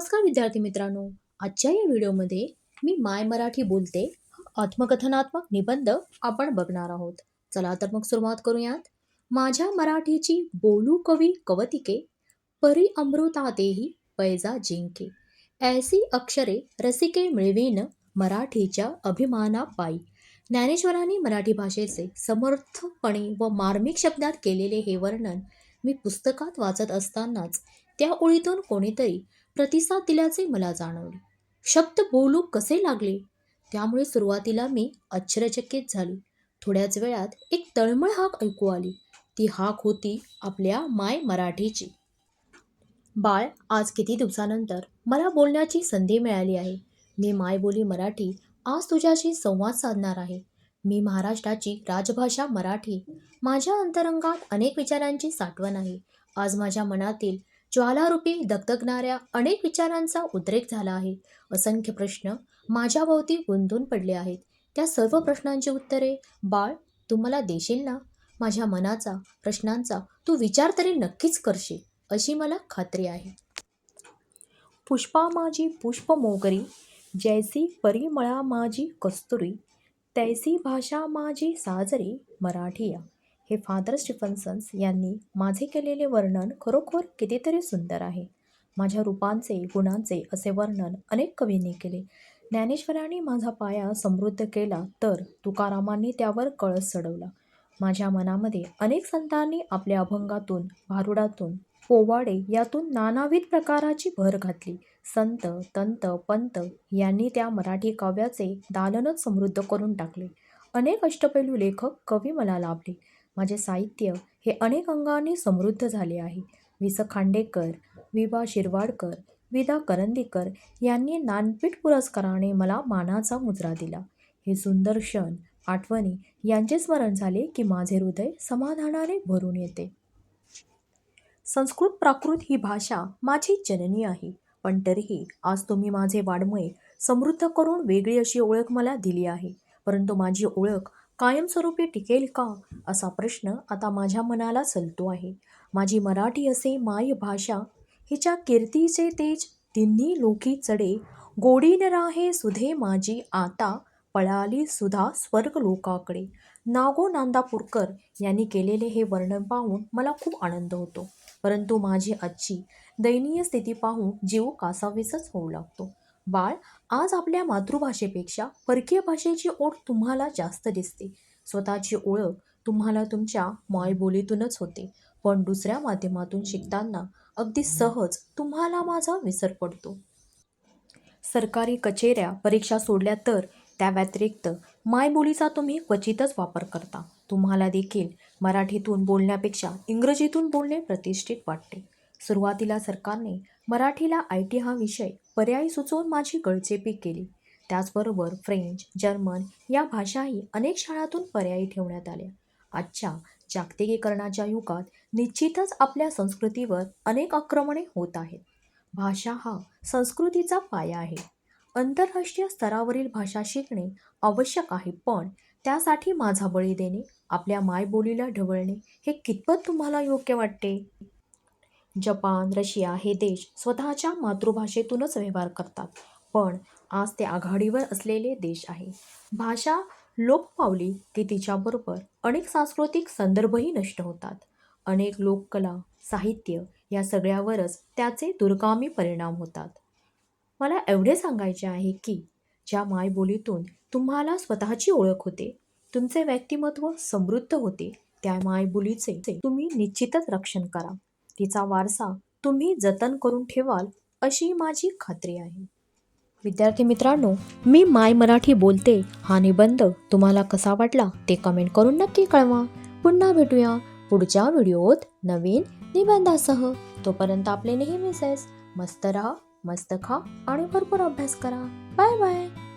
नमस्कार विद्यार्थी मित्रांनो. आजच्या या व्हिडिओमध्ये मी माय मराठी बोलते आत्मकथनात्मक निबंध आपण बघणार आहोत. चला तर मग सुरुवात करूयात. माझ्या मराठीची बोलू कवी कवतिके परी अमृतातेही पैजा जिंके. ऐसी अक्षरे रसिके मिळवेन मराठीच्या अभिमाना पायी ज्ञानेश्वरांनी मराठी भाषेचे समर्थपणे व मार्मिक शब्दात केलेले हे वर्णन मी पुस्तकात वाचत असतानाच त्या ओळीतून कोणीतरी प्रतिसाद दिल्याचे मला जाणवले. शब्द बोलू कसे लागले? त्यामुळे सुरुवातीला मी आश्चर्यचकित झाली. थोड्याच वेळात एक तळमळ हाक ऐकू आली. ती हाक होती आपल्या माय मराठीची. बाळ आज किती दिवसानंतर मला बोलण्याची संधी मिळाली आहे. मी मायबोली मराठी आज तुझ्याशी संवाद साधणार आहे. मी महाराष्ट्राची राजभाषा मराठी. माझ्या अंतरंगात अनेक विचारांची साठवण आहे. आज माझ्या मनातील ज्वालारूपी दगदगणाऱ्या अनेक विचारांचा उद्रेक झाला आहे. असंख्य प्रश्न माझ्याभोवती गुंतून पडले आहेत. त्या सर्व प्रश्नांची उत्तरे बाळ तू मला देशील ना? माझ्या मनाचा प्रश्नांचा तू विचार तरी नक्कीच करशील अशी मला खात्री आहे. पुष्पा माझी पुष्प मोगरी जैसी परिमळा माझी कस्तुरी तैसी भाषा माझी साजरी मराठीया. हे फादर स्टिफन्सन्स यांनी माझे केलेले वर्णन खरोखर कितीतरी सुंदर आहे. माझ्या रूपांचे गुणांचे असे वर्णन अनेक कवींनी केले. ज्ञानेश्वरांनी माझा पाया समृद्ध केला तर तुकारामांनी त्यावर कळस चढवला. माझ्या मनामध्ये अनेक संतांनी आपल्या अभंगातून भारुडातून पोवाडे यातून नानाविध प्रकाराची भर घातली. संत तंत पंत यांनी त्या मराठी काव्याचे दालनच समृद्ध करून टाकले. अनेक अष्टपैलू लेखक कवी मला लाभले. माझे साहित्य हे अनेक अंगांनी समृद्ध झाले आहे. वि स खांडेकर विभा शिरवाडकर विदा करंदीकर यांनी नानपीठ पुरस्काराने मला मानाचा मुजरा दिला. हे सुंदर क्षण आठवणी यांचे स्मरण झाले की माझे हृदय समाधानाने भरून येते. संस्कृत प्राकृत ही भाषा माझी जननी आहे. पण तरीही आज तुम्ही माझे वाडमय समृद्ध करून वेगळी अशी ओळख मला दिली आहे. परंतु माझी ओळख कायमस्वरूपी टिकेल का? असा प्रश्न आता माझ्या मनाला चलतो आहे. माझी मराठी असे माय भाषा हिच्या कीर्तीचे तेज तिन्ही लोकी चढे गोडीन राहे सुधे माझी आता पळाली सुधा स्वर्ग लोकाकडे. नागो नांदापूरकर यांनी केलेले हे वर्णन पाहून मला खूप आनंद होतो. परंतु माझी आजची दयनीय स्थिती पाहून जीव कासावीसच होऊ लागतो. बाळ आज आपल्या मातृभाषेपेक्षा परकीय भाषेची ओढ तुम्हाला जास्त दिसते. स्वतःची ओळख तुम्हाला तुमच्या मायबोलीतूनच होते. पण दुसऱ्या माध्यमातून शिकताना अगदी सहज तुम्हाला माझा विसर पडतो. सरकारी कचेऱ्या परीक्षा सोडल्या तर त्या व्यतिरिक्त मायबोलीचा तुम्ही क्वचितच वापर करता. तुम्हाला देखील मराठीतून बोलण्यापेक्षा इंग्रजीतून बोलणे प्रतिष्ठित वाटते. सुरुवातीला सरकारने मराठीला आय टी हा विषय पर्यायी सुचवून माझी गळचेपी केली. त्याचबरोबर फ्रेंच जर्मन या भाषाही अनेक शाळांतून पर्यायी ठेवण्यात आल्या. आजच्या जागतिकीकरणाच्या युगात निश्चितच आपल्या संस्कृतीवर अनेक आक्रमणे होत आहेत. भाषा हा संस्कृतीचा पाया आहे. आंतरराष्ट्रीय स्तरावरील भाषा शिकणे आवश्यक आहे पण त्यासाठी माझा बळी देणे आपल्या मायबोलीला ढवळणे हे कितपत तुम्हाला योग्य वाटते? जपान रशिया हे देश स्वतःच्या मातृभाषेतूनच व्यवहार करतात. पण आज ते आघाडीवर असलेले देश आहे. भाषा लोप पावली की तिच्याबरोबर अनेक सांस्कृतिक संदर्भही नष्ट होतात. अनेक लोककला साहित्य या सगळ्यावरच त्याचे दुर्गामी परिणाम होतात. मला एवढे सांगायचे आहे की ज्या मायबोलीतून तुम्हाला स्वतःची ओळख होते तुमचे व्यक्तिमत्व समृद्ध होते त्या मायबोलीचे तुम्ही निश्चितच रक्षण करा. तिचा वारसा तुम्ही जतन करून ठेवाल अशी माझी खात्री आहे. विद्यार्थी मित्रांनो मी माय मराठी बोलते हा निबंध तुम्हाला कसा वाटला ते कमेंट करून नक्की कळवा. पुन्हा भेटूया पुढच्या व्हिडिओत नवीन निबंधासह. तोपर्यंत आपले नेहमीच मस्त राहा मस्त खा आणि भरपूर अभ्यास करा. Bye bye.